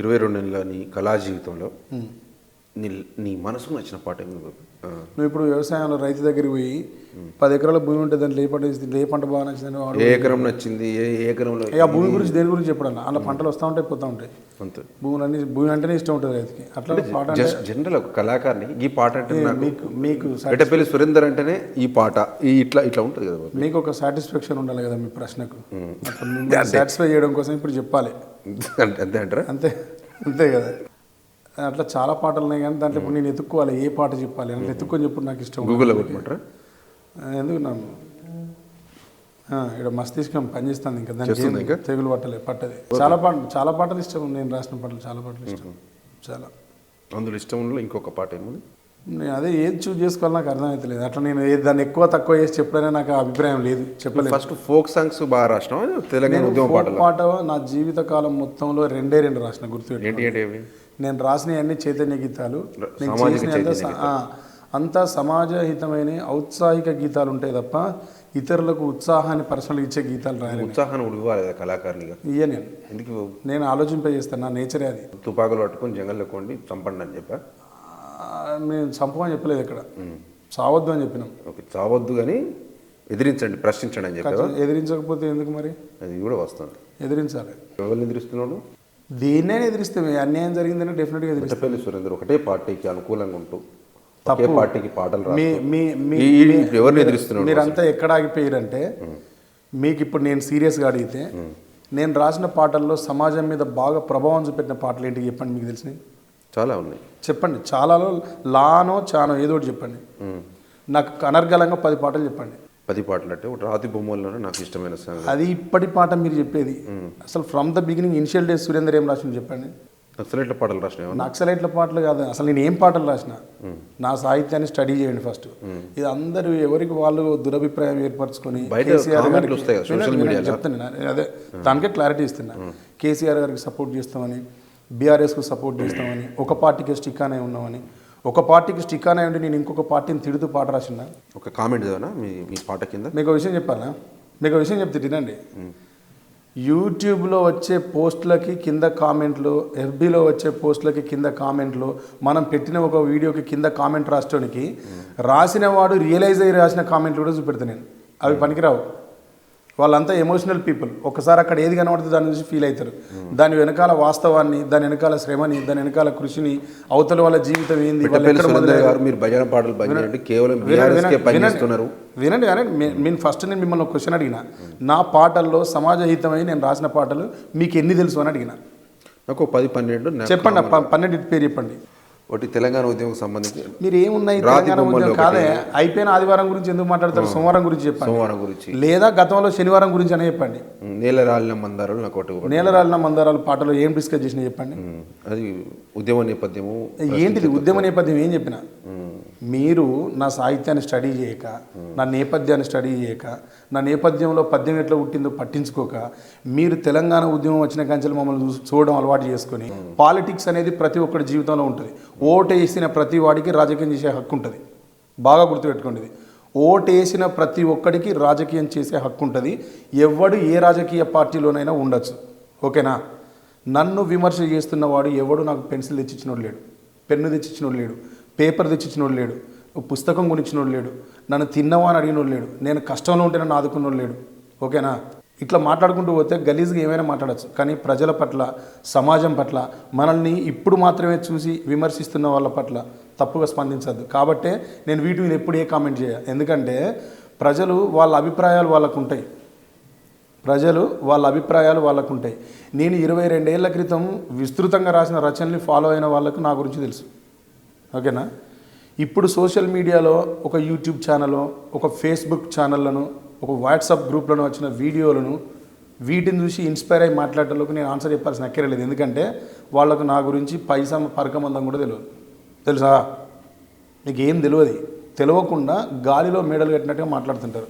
ఇరవై రెండు నెలలని కళా జీవితంలో నీ నీ మనసుకు నచ్చిన పాట నువ్వు ఇప్పుడు వ్యవసాయంలో రైతు దగ్గరికి పోయి పది ఎకరాల భూమి ఉంటే దాంట్లో ఏ పంట ఏ పంట బాగా నచ్చిందని వాడు ఏ ఎకరం నచ్చింది? ఏ ఎకరంలో? ఆ భూమి గురించి దేని గురించి చెప్పడం అలా పంటలు వస్తూ ఉంటాయి పోతూ ఉంటాయి. అంతే. భూములన్నీ భూమి అంటేనే ఇష్టం ఉంటుంది రైతుకి. అట్లా పాట జస్ట్ జనరల్ ఒక కళాకారుని ఈ పాట అంటే మీకు మీకు ఎటపల్లి సురేందర్ అంటేనే ఈ పాట. ఈ ఇట్లా ఇట్లా ఉంటుంది కదా. మీకు ఒక సాటిస్ఫాక్షన్ ఉండాలి కదా మీ ప్రశ్నకు. సాటిస్ఫై చేయడం కోసం ఇప్పుడు చెప్పాలి. అంతే అంతే అంటారా? అంతే అంతే కదా. అట్లా చాలా పాటలు ఉన్నాయి కానీ దాంట్లో ఇప్పుడు నేను ఎత్తుక్కోవాలి ఏ పాట చెప్పాలి? అంటే ఎత్తుక్కొని చెప్పు నాకు ఇష్టం ఆ, ఎందుకు నా ఇక్కడ మస్తిష్కం పనిచేస్తుంది ఇంకా. దానికి ఇంకా? తెగులు పట్టలే పట్టది. చాలా పాట చాలా పాటలు ఇష్టం నేను రాసిన పాటలు చాలా పాటలు ఇష్టం. చాలా. అందులో ఇష్టం ఉన్న ఇంకొక పాట ఏముంది? నేను అదే ఏది చూస్ చేసుకోవాలి నాకు అర్థమవుతలేదు అట్లా నేను దాన్ని ఎక్కువ తక్కువ చేసి చెప్పడనే నాకు అభిప్రాయం లేదు. చెప్పలేదు. ఫస్ట్ ఫోక్ సాంగ్స్ బాగా రాసినావా? తెలంగాణ ఉద్యమ పాటలు? పాట నా జీవిత కాలం మొత్తంలో రెండే రెండు రాసిన గుర్తు ఏంటి నేను రాసిన అన్ని చైతన్య గీతాలు. నేను చేసిన అంతా సమాజహితమైన ఔత్సాహిక గీతాలు ఉంటాయి తప్ప ఇతరులకు ఉత్సాహాన్ని పర్సనల్ ఇచ్చే గీతాలు రాయను ఉత్సాహాన్ని ఇవ్వాలి కదా కళాకారునిగా. ఇయ్య నేను ఎందుకు? నేను ఆలోచింపజేస్తాను నా నేచరే అది. తుపాకులు పట్టుకొని జంగల్లో కొండి చంపండి అని చెప్పా? నేను చంపమని చెప్పలేదు ఇక్కడ చావద్దు అని చెప్పినాం. ఓకే చావద్దు కానీ ఎదిరించండి ప్రశ్నించండి అని చెప్పావా? ఎదిరించకపోతే ఎందుకు మరి? అది కూడా వస్తుంది. ఎదిరించాలి. ఎవరిని ఎదిరిస్తున్నాడు? దీన్నే ఎదిరిస్తే అన్యాయం జరిగిందని డెఫినెట్గా ఎదిరిస్తాం. సురేందర్ ఒకటే పార్టీకి అనుకూలంగా ఉంటూ ఒకే పార్టీకి పాటలు మీ మీ ఎవరిని ఎదిరిస్తున్నాడు మీరంతా ఎక్కడ ఆగిపోయారంటే మీకు ఇప్పుడు నేను సీరియస్గా అడిగితే నేను రాసిన పాటల్లో సమాజం మీద బాగా ప్రభావం చూపెట్టిన పాటలు ఏంటి చెప్పండి మీకు తెలిసినవి? చాలా ఉన్నాయి. చెప్పండి. చాలాలో లానో చానో ఏదో ఒకటి చెప్పండి. నాకు అనర్గళంగా పది పాటలు చెప్పండి. పది పాటలు అంటే ఒకటి రాతి బొమ్మల్లోనే నాకు ఇష్టమైన సాంగ్ అది. ఇప్పటి పాట మీరు చెప్పేది. అసలు from the beginning initial days Surender ఏం రాసింది చెప్పండి? నక్సలైట్ల పాటలు రాసినాయి నక్సలైట్ల పాటలు కాదు. అసలు నేను ఏం పాటలు రాసిన? నా సాహిత్యాన్ని స్టడీ చేయండి ఫస్ట్ ఇది అందరూ ఎవరికి వాళ్ళు దురభిప్రాయం ఏర్పరచుకొని. చెప్తాను. అదే దానికే క్లారిటీ ఇస్తున్నా. కేసీఆర్ గారికి సపోర్ట్ చేస్తామని బీఆర్ఎస్కు సపోర్ట్ చేస్తామని ఒక పార్టీకి స్టిక్ అనే ఉన్నామని ఒక పార్టీకి స్టిక్ అనే ఉండి నేను ఇంకొక పార్టీని తిడుతూ పాట రాసిన. ఒక కామెంట్ చదవనా? మీ మీ పాట కింద? మీకు ఒక విషయం చెప్పాలా? మీకు ఒక విషయం చెప్తే తినండి యూట్యూబ్లో వచ్చే పోస్టులకి కింద కామెంట్లు ఎఫ్బీలో వచ్చే పోస్టులకి కింద కామెంట్లు మనం పెట్టిన ఒక వీడియోకి కింద కామెంట్ రాసడానికి రాసిన వాడు రియలైజ్ అయ్యి రాసిన కామెంట్లు కూడా చూపెడతాను నేను. అవి పనికిరావు. వాళ్ళంతా ఎమోషనల్ పీపుల్ ఒకసారి అక్కడ ఏది కనబడుతుంది దాని నుంచి ఫీల్ అవుతారు. దాని వెనకాల వాస్తవాన్ని దాని వెనకాల శ్రమని దాని వెనకాల కృషిని అవతల వాళ్ళ జీవితం ఏంది మీరు భజన పాటలు కేవలం వినండి, మీ- నేను ఫస్ట్ నేను మిమ్మల్ని ఒక క్వశ్చన్ అడిగిన. నా పాటల్లో సమాజహితమై నేను రాసిన పాటలు మీకు ఎన్ని తెలుసు అని అడిగిన. నాకు ఒక పది పన్నెండు చెప్పండి పన్నెండు పేరు చెప్పండి. ఒకటి తెలంగాణ ఉద్యమం సంబంధించి. మీరు ఏమున్నాయి తెలంగాణ ఉద్యమం? కాదే అయిపోయిన ఆదివారం గురించి ఎందుకు మాట్లాడతారు? సోమవారం గురించి చెప్పండి. సోమవారం గురించి. లేదా గతంలో శనివారం గురించి అనే చెప్పండి. నేల రాలిన మందారాలు నాకు ఒకటి. నేలరాలిన మందారాల పాటలో ఏం డిస్కస్ చేసినా చెప్పండి? అది ఉద్యమ నేపథ్యము ఏంటిది ఉద్యమ నేపథ్యం? ఏం చెప్పిన? మీరు నా సాహిత్యాన్ని స్టడీ చేయక నా నేపథ్యాన్ని స్టడీ చేయక నా నేపథ్యంలో పద్యం ఎట్లా పుట్టిందో పట్టించుకోక మీరు తెలంగాణ ఉద్యమం వచ్చిన కంచెలు మమ్మల్ని చూ- చూడడం అలవాటు చేసుకొని పాలిటిక్స్ అనేది ప్రతి ఒక్కరి జీవితంలో ఉంటుంది. ఓటు వేసిన ప్రతి వాడికి రాజకీయం చేసే హక్కు ఉంటుంది. బాగా గుర్తుపెట్టుకోండి ఓటు వేసిన ప్రతి ఒక్కడికి రాజకీయం చేసే హక్కు ఉంటుంది. ఎవడు ఏ రాజకీయ పార్టీలోనైనా ఉండొచ్చు. ఓకేనా? నన్ను విమర్శ చేస్తున్నవాడు ఎవడు నాకు పెన్సిల్ తెచ్చిచ్చినోడు లేడు. పెన్ను తెచ్చిచ్చినోడు లేడు. పేపర్ తెచ్చిచ్చినోడు లేడు పుస్తకం కొనిచ్చినోడు లేడు నన్ను తిన్నవా అని అడిగినోడు లేడు నేను కష్టంలో ఉంటే నన్ను ఆదుకున్నోడు లేడు. ఓకేనా? ఇట్లా మాట్లాడుకుంటూ పోతే గలీజ్గా ఏమైనా మాట్లాడచ్చు కానీ ప్రజల పట్ల సమాజం పట్ల మనల్ని ఇప్పుడు మాత్రమే చూసి విమర్శిస్తున్న వాళ్ళ పట్ల తప్పుగా స్పందించద్దు. కాబట్టే నేను వీటి మీద ఎప్పుడు ఏ కామెంట్ చేయ. ఎందుకంటే ప్రజలు వాళ్ళ అభిప్రాయాలు వాళ్ళకు ఉంటాయి. ప్రజలు వాళ్ళ అభిప్రాయాలు వాళ్ళకు ఉంటాయి. నేను ఇరవై రెండేళ్ళ క్రితం విస్తృతంగా రాసిన రచనల్ని ఫాలో అయిన వాళ్ళకు నా గురించి తెలుసు. ఓకేనా? ఇప్పుడు సోషల్ మీడియాలో ఒక యూట్యూబ్ ఛానల్లో ఒక ఫేస్బుక్ ఛానళ్ళను ఒక వాట్సాప్ గ్రూప్లను వచ్చిన వీడియోలను వీటిని చూసి ఇన్స్పైర్ అయ్యి మాట్లాడటంలోకి నేను ఆన్సర్ చెప్పాల్సిన అక్కర్లేదు ఎందుకంటే వాళ్ళకు నా గురించి పైసా పరకమందం కూడా తెలియదు తెలుసా? నీకేం ఏం తెలియదు తెలియకుండా గాలిలో మేడలు కట్టినట్టుగా మాట్లాడుతుంటారు.